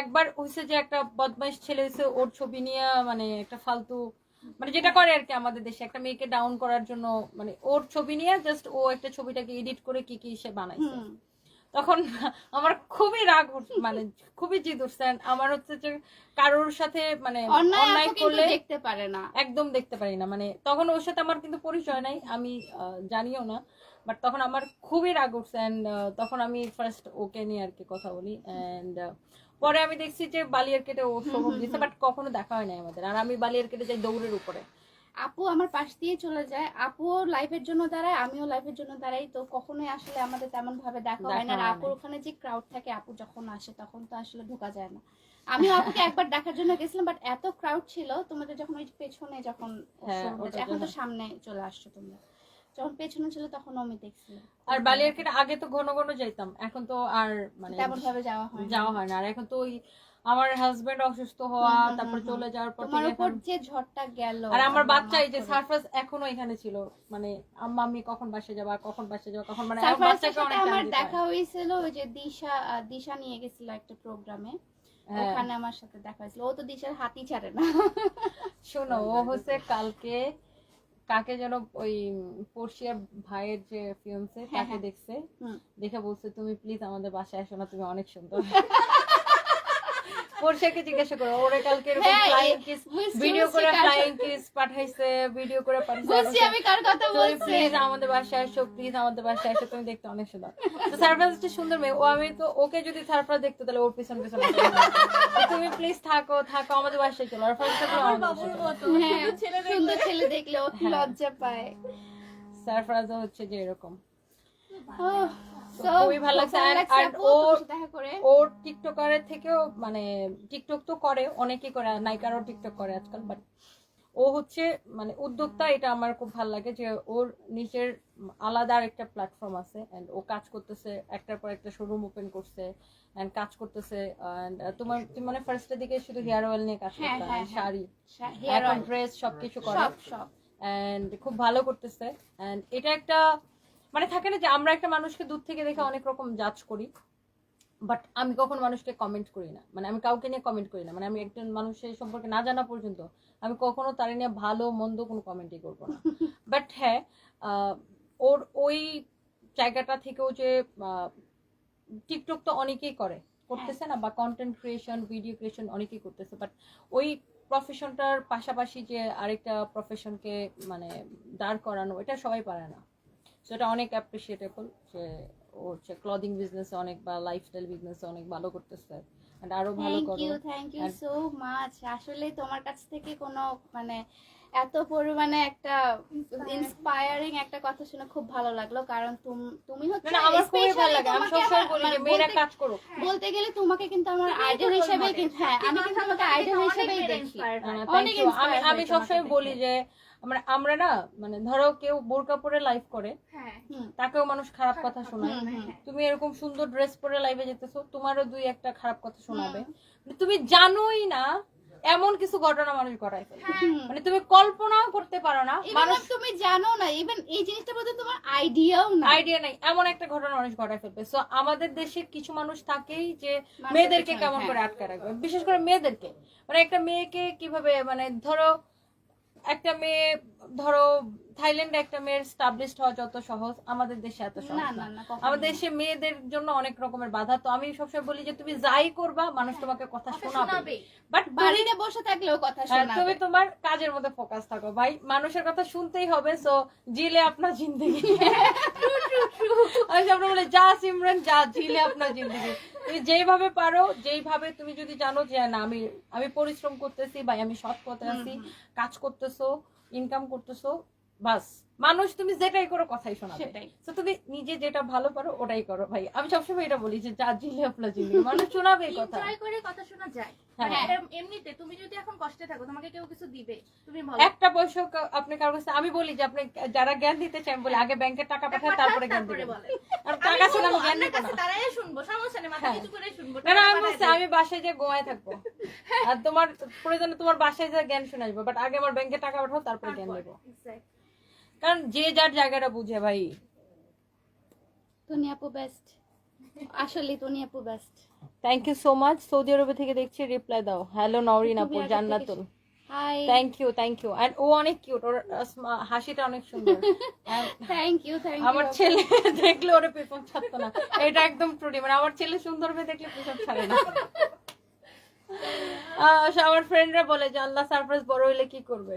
একবার হয়েছে যে একটা বদমাইশ ছেলে হয়েছে ওর ছবি নিয়ে মানে একটা ফালতু মানে যেটা করে আর কি আমাদের দেশে একটা মেয়েকে ডাউন করার জন্য মানে ওর ছবি নিয়ে জাস্ট ও একটা ছবিটাকে এডিট করে কি কি সে বানাইছে। তখন আমার খুবই রাগ মানে খুবই জিদ উঠছে। আমার হচ্ছে যে কারোর সাথে মানে অন্যায় করলে দেখতে পারে না। একদম দেখতে পারি না। মানে তখন ওর সাথে আমার কিন্তু পরিচয় নাই আমি জানিও না। বাট তখন আমার খুবই রাগ উঠছে। অ্যান্ড তখন আমি ফার্স্ট ওকে নিয়ে আর কি কথা বলি। অ্যান্ড পরে আমি দেখছি যে বালিয়ার কেটে ও শোরুম দিচ্ছে বাট কখনো দেখা হয় নাই আমাদের। আর আমি বালিয়ার কেটে যাই দৌড়ের উপরে। আপু আমার পাশ দিয়ে চলে যায়। আপুও লাইফের জন্য দাঁড়ায় আমিও লাইফের জন্য দাঁড়াই। তো কখনোই আসলে আমাদের তেমন ভাবে দেখা হয় না। আর আপুর ওখানে যে ক্রাউড থাকে আপু যখন আসে তখন তো আসলে ঢোকা যায় না। আমি আপুকে একবার দেখার জন্য গেছিলাম বাট এত ক্রাউড ছিল তোমাদের যখন ওই পেছনে যখন হ্যাঁ, এখন তো সামনে চলে আসছো তোমরা। যখন পেছনে ছিল তখন আমি দেখছি আর আগে তো ঘন ঘন যাইতাম এখন তো আর মানে তেমন ভাবে যাওয়া হয় যাওয়া হয় না। আর এখন তো ওই আমার হাজবেন্ড অসুস্থ হওয়া তারপর চলে যাওয়ার পর তোমার উপর যে ঝড়টা গেল আর আমার বাচ্চা এই যে সারফাস এখনও এখানে ছিল। মানে আম্মা আমি কখন বাসে যাবা কখন বাসে যাবা কখন মানে আমার বাচ্চাকে অনেক আমার দেখা হয়েছিল ওই যে দিশা দিশা নিয়ে গেছিল একটা প্রোগ্রামে হ্যাঁ। ওখানে আমার সাথে দেখা হয়েছিল। ও তো দিশার হাতি ছাড়ে না। শোনো ও হচ্ছে কালকে কাকে যেন ওই পড়শিয়ার ভাইয়ের যে ফিয়ন্সে হ্যাঁ, তাকে হ্যাঁ। দেখছে। দেখে বলছে তুমি প্লিজ আমাদের বাসায় আসো না তুমি অনেক সুন্দর। পড়শিয়াকে জিজ্ঞাসা করো ওরে কালকে এরকম হ্যাঁ, ফ্লাইং কিস ভিডিও করে ফ্লাইং কিস পাঠাইছে ভিডিও করে বুঝছি পাঠাইছে আমি কার কথা তুমি বলছি? প্লিজ আমাদের বাসায় আসো প্লিজ আমাদের বাসায় আসো তুমি দেখতে অনেক সুন্দর। তো সারপ্রাইজ সুন্দর মেয়ে। ও আমি তো ওকে যদি সারপ্রাইজ দেখতো তাহলে ওর পিছন পিছন তুমি প্লিজ থাকো থাকো আমাদের বাসায় চলো। আর ফার্স্ট আমাদের বাসায় হ্যাঁ। শুধু ছেলে দেখলে ও হ্যাঁ। লজ্জা পায়। সারফরাজ হচ্ছে যে এরকম। খুবই ভালো লাগছে। আর ওর টিকটকারের থেকেও মানে টিকটক তো করে অনেকেই করে নায়িকারও টিকটক করে আজকাল বাট ও হচ্ছে মানে উদ্যোক্তা এটা আমার খুব ভালো লাগে যে ওর নিজের আলাদা একটা প্ল্যাটফর্ম আছে এন্ড ও কাজ করতেছে একটার পর একটা শোরুম ওপেন করছে এন্ড কাজ করতেছে এন্ড তোমার তুমি মানে ফার্স্টের দিকে শুধু হেয়ার অয়েল নিয়ে কাজ হ্যাঁ, করতে হ্যাঁ, হ্যাঁ। শাড়ি এখন অয়েল ড্রেস সবকিছু করে। সব সব। এন্ড খুব ভালো করতেছে এন্ড এটা একটা মানে থাকে না যে আমরা একটা মানুষকে দূর থেকে দেখে অনেক রকম জাজ করি বাট আমি কখন মানুষকে কমেন্ট করি না। মানে আমি কাউকে নিয়ে কমেন্ট করি না। মানে আমি একজন মানুষের সম্পর্কে না জানা পর্যন্ত আমি কখনো তার নিয়ে ভালো মন্দ কোনো কমেন্টই করব না। বাট হ্যাঁ ওর ওই জায়গাটা থেকেও যে টিকটক তো অনেকেই করে। করতেছে না বা কন্টেন্ট ক্রিয়েশন ভিডিও ক্রিয়েশন অনেকেই করতেছে। বাট ওই প্রফেশনটার পাশাপাশি যে আরেকটা প্রফেশনকে মানে দাঁড় করানো এটা সবাই পারে না। সেটা অনেক অ্যাপ্রিসিয়েটেবল যে ও হচ্ছে ক্লদিং বিজনেসে অনেক বা লাইফস্টাইল বিজনেসে অনেক ভালো করতেছে and আরও ভালো থ্যাংক করো। You thank you so much আসলে তোমার কাছ থেকে কোনো মানে এত পরিমাণে একটা ইন্সপায়ারিং একটা কথা শুনে খুব ভালো লাগল। কারণ তুম- হচ্ছে আমার খুবই ভালো লাগে। আমি তোমাকে সবসময় বলি যে মানে মেয়েরা কাজ করুক। বলতে গেলে তোমাকে কিন্তু আমার আইডল হিসেবে কিন্তু হ্যাঁ আমি কিন্তু তোমাকে আইডল হিসেবেই দেখি। না, অনেক আমি আমি হই সবসময় বলি যে আমরা আমরা না মানে ধরো কেউ বোরকা পরে লাইভ করে হ্যাঁ। তাকেও মানুষ খারাপ কথা শোনায়। হুম। তুমি এরকম সুন্দর ড্রেস পরে লাইভে যেতেছো তোমারও দুই একটা খারাপ কথা শোনাবে। মানে তুমি জানোই না এমন কিছু ঘটনা মানুষ ঘটায় ফেলে। মানে তুমি কল্পনাও করতে পারো না মানুষ তুমি জানো না ইভেন এই জিনিসটা বলতে তোমার আইডিয়াও না আইডিয়া নাই এমন একটা ঘটনা মানুষ ঘটায় ফেলবে। সো আমাদের দেশে কিছু মানুষ থাকেই যে মেয়েদেরকে কেমন হ্যাঁ। করে আটকে রাখবে। বিশেষ করে মেয়েদেরকে। মানে একটা মেয়েকে কীভাবে মানে ধরো একটা মেয়ে ধরো থাইল্যান্ডে একটা মেয়ের স্টাবলিশড হওয়া যত সহজ আমাদের দেশে এত সহজ না আমাদের দেশে মেয়েদের জন্য অনেক রকমের বাধা। তো আমি সবসময় বলি যে তুমি যাই করবা মানুষ তোমাকে কথা শোনাবে। বাট বাড়িতে বসে থাকলেও কথা হ্যাঁ, শোনাবে। তুমি তোমার কাজের মধ্যে ফোকাস থাকো ভাই। মানুষের কথা শুনতেই হবে সো জিলে আপনার জিন্দগি। আমি আমরা বলে যা সিমরান যা জিলে আপনার জিন্দগি। তুমি যেইভাবে পারো যেইভাবে তুমি যদি জানো যে না আমি আমি পরিশ্রম করতেছি বা আমি সৎ পথে আছি কাজ করতেছো ইনকাম করতেছো বাস। মানুষ তুমি যেটাই করো কথাই শোনাবে। সেটাই। তো তুমি নিজে যেটা ভালো পারো ওটাই করো ভাই। আমি সবসময় এটা বলি যে যা জিলে আপনার জিন্দগি মানুষ শোনাবে কথা। এনজয় করে কথা শোনা যায়। হ্যাঁ। মানে এম- এমনিতে তুমি যদি এখন কষ্টে থাকো তোমাকে কেউ কিছু দিবে তুমি বলো। একটা পয়সা আপনি কাছে আমি বলি যে আপনি যারা জ্ঞান দিতে চান বলে আগে ব্যাংকের টাকা পাঠায় তারপরে জ্ঞান দিবেন। আর টাকা ছাড়া আমি জ্ঞান দিব না। দাঁড়ায় শুনব সমস্যা নেই মাথা হ্যাঁ। নিচু করে শুনব না আমি বলছি আমি বাসায় যে গোয়ায় থাকব। আর তোমার প্রয়োজনে তোমার বাসায় যে জ্ঞান শুনে আসব বাট আগে আমার ব্যাংকে টাকা পাঠাও তারপরে জ্ঞান দেবো. কারণ যে যার জায়গাটা বুঝে ভাই। দুনিয়া আপু বেস্ট আসলে তুমি আপু best thank you so much Saudi আরবে থেকে দেখছি রিপ্লাই দাও। হ্যালো নওরিন আপু তুমি Jannatul. Hi thank you thank you and ও অনেক কিউট ওর হাসিটা অনেক সুন্দর। থ্যাংক ইউ থ্যাংক ইউ আমার ছেলে দেখলে ওরে পেছন ছাড়তো না। এটা একদম ট্রুডি মানে আমার ছেলে সুন্দর হয়ে দেখলে পেছন ছাড়ে না। আমার ফ্রেন্ডরা বলে যে আল্লাহ সারপ্রাইজ বড় হইলে কি করবে?